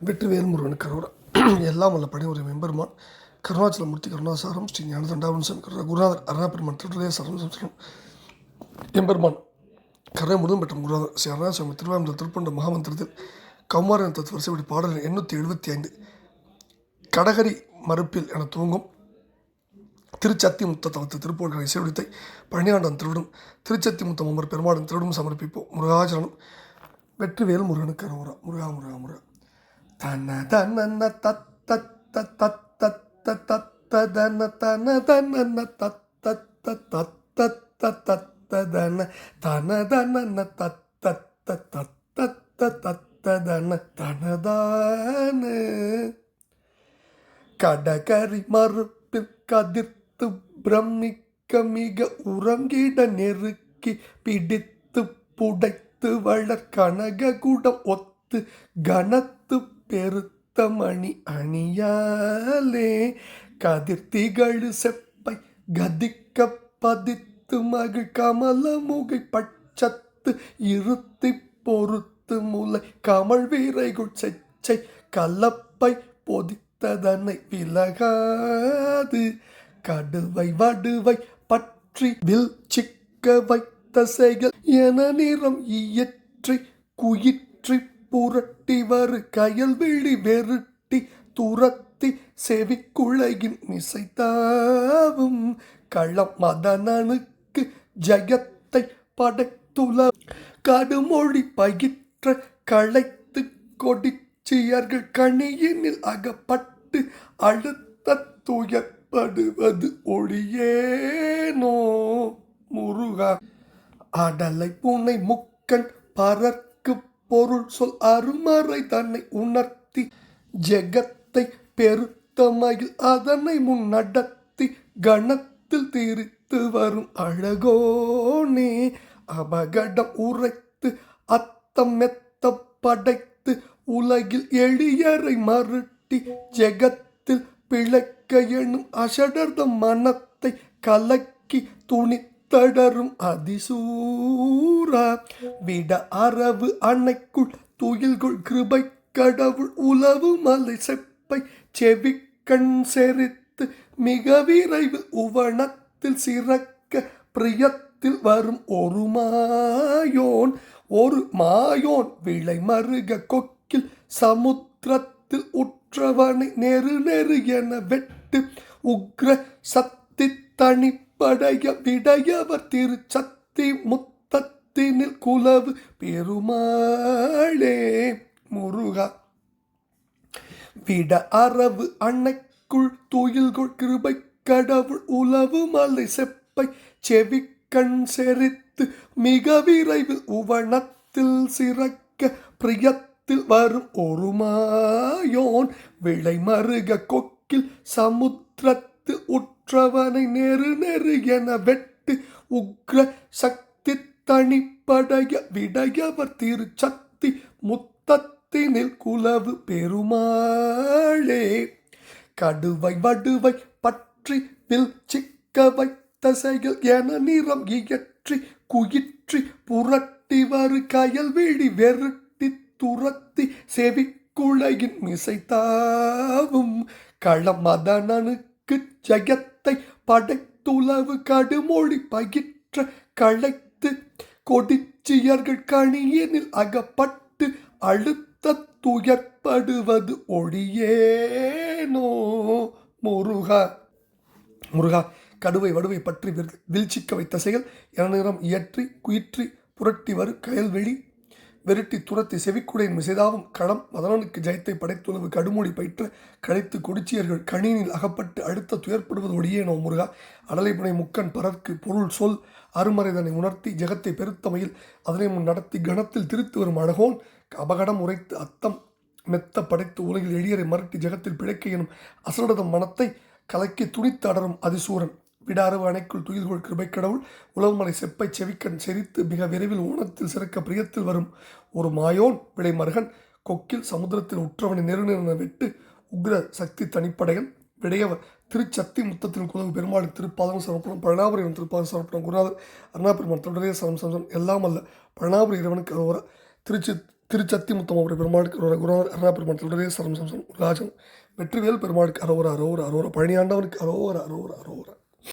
வெற்றி முருகன் கரோரா எல்லாம் வல்ல பணிவுரை மெம்பெருமான். கருணாச்சலமூர்த்தி கருணாசாரம் ஸ்ரீ ஞான தண்டாவன்சன் கருணா குருநாதர் அருணாபெருமான் திருடலே சரணம் எம்பெருமான் கரை முருகன் பெற்ற குருநாதர் ஸ்ரீ அருணாசுவாமி திருவாரூர் திருப்பண்ட மகாமந்திரத்தில் கௌமாரன் தத்துவ வரிசைப்படி பாடல் எண்ணூற்றி எழுபத்தி ஐந்து கடகரி மறுப்பில் என துவங்கும் திருச்சத்தி முத்த தவத்து திருப்பூர்களை இசைவடித்தை பழனியாண்டன் திருவிடும் திருச்சத்தி முத்தம் அமர் பெருமாடன் திருவிடும் சமர்ப்பிப்போம். முருகாச்சரணம் வெற்றிவேல் முருகனுக்கு அரோரா முருகா முருகா முருகா. தன தன தத்த தத்த தத்த தத்த தன தன தன தத்த தத்த தத்த தன தன தன தத்த தத்த தத்த தன தனதான கடகரி மறுப்பில் கதிர்த்து பிரமிக்க மிக உறங்கிட நெருக்கி பிடித்து புடைத்து வளர் கனககுடம் ஒத்து கனத்து பெருத்த மணி அணியாலே கதிர்த்திகழு செப்பை கதிக்க பதித்து மகிழ் கமல முகை பட்சத்து இருத்தி பொறுத்து முலை கமல் வீரைகுள் செச்சை கலப்பை பொதித்ததனை விலகாது. கடுவை வடுவை பற்றி வில் சிக்க வைத்த செயல் என நிறம் இயற்றி குயிற்றி புரட்டி வரு கயல் விழி வெருட்டி துரத்தி செவிக்குழையின் மிசைத்தாவும் களம் மதனனுக்கு ஜெயத்தை படைத்துல கடுமொழி பயிற்ற களைத்து கொடிச்சியர்கள் கணியினில் அகப்பட்டு அழுத்த துயப்படுவது ஒளியேனோ முருகா. அடலை பூனை முக்கன் பறக்கு பொருள் சொல் அருமறை தன்னை உணர்த்தி ஜெகத்தை பெருத்தமையில் அதனை முன்னடத்தி கணத்தில் தீரித்து வரும் அழகோனே. அபகடம் உரைத்து அத்தம் மெத்த படைத்து உலகில் எளியரை மறுட்டி ஜெகத்தில் பிழைக்க எனும் அசடர்த மனத்தை கலக்கி துணி துணித்தடரும் அதிசூர. விட அரவு அணைக்குள் துயில்குள் கிருபை கடவுள் உளவு மலை செப்பை செவி கண் செறித்து மிக விரைவு உவனத்தில் சிறக்க பிரியத்தில் வரும் ஒரு மாயோன் ஒரு மாயோன் விளை மருக கொக்கில் சமுத்திரத்தில் உற்றவனை நெரு நெரு என வெட்டு உக்ர சத்தி தனி படைய விடையவர் திருச்சத்தி முத்தத்தினில் குலவு பெருமாளே. முருகா விட அரவு அன்னைக்குள் துயில்கொள் கிருபை கடவுள் உளவு மலை செப்பை செவி கண் செறித்து மிக விரைவில் உவனத்தில் சிறக்க பிரியத்தில் வரும் ஒரு மாயோன். விளை மருக கொக்கில் சமுத்திரத்தில் உற்றவனை நெரு நெரு என வெட்டு உக்ர சக்தி தனிப்படைய விடையவர் திருச்சக்தி முத்தத்தினில் குலவு பெருமாளே. கடுவை வடுவை பற்றி வில் சிக்க வைத்த செயல் என நிறம் இயற்றி குயிற்றி புரட்டி வரு கயல் விழி வெருட்டி துரத்தி செவிக்குழையின் மிசைத்தாவும் களம் மதனனுக்கு ஜெயத்தை படைத்துளவு கடுமொழி பயிற்ற களைத்து கொடிச்சியர்கள் கணியனில் அகப்பட்டு அழுத்த துயர்படுவது ஒழியேனோ? முருகா. முருகா கடுவை வடுவை பற்றி வீழ்ச்சிக்க வைத்த செயல் இயற்றி குயிற்றி புரட்டி வரு கயல்வெளி வெருட்டி துரத்தி செவிக்குடையின் மிசைதாவும் களம் மதனனுக்கு ஜெயத்தை படைத்துளவு கடுமொழி பயிற்று களைத்து கொடிச்சியர்கள் கணினில் அகப்பட்டு அடுத்த துயர்ப்படுவது ஒடியேனோ முருகா. அடலைப்புனை முக்கன் பரற்கு பொருள் சொல் அருமறைதனை உணர்த்தி ஜெகத்தை பெருத்தமையில் அதனை முன் நடத்தி கணத்தில் திருத்து வரும் அழகோன் அபகடம் உரைத்து அத்தம் மெத்த படைத்து உலகில் எளியரை மறட்டி ஜெகத்தில் பிழைக்க எனும் அசடதம் மனத்தை கலக்கி துணித்து அடரும் அதிசூரன். விடாறு அணைக்குள் துயில்கொள் கிருபை கடவுள். உலகமலை செப்பை செவிக்கண் செரித்து மிக விரைவில் ஊனத்தில் சிறக்க பிரியத்தில் வரும் ஒரு மாயோன் விளை மருகன் கொக்கில் சமுத்திரத்தில் உற்றவனை நெருநிறுவன வெட்டு உக்ர சக்தி தனிப்படையன் விடையவர் திருச்சத்தி முத்தத்தின் குலவு பெருமாள் திருப்பாதம் சமர்ப்பணம் பழனாபுரம் திருப்பாதம் சமர்ப்பணம் குருநாதர் அருணாபெருமான் தொடரே சரம் சமரம் எல்லாம் அல்ல. பழனாபுரி இறைவனுக்கு அருவர திருச்சி திருச்சத்தி முத்தம் அவருடைய பெருமாளுக்கு அருவர குருநாதர் அருணா பெருமாள் தொடரே சரம் சம் ராஜன் வெற்றிவேல் பெருமாளுக்கு அரோர அரோர அரோர பழனியாண்டவனுக்கு அரோரா அரோரா அரோரா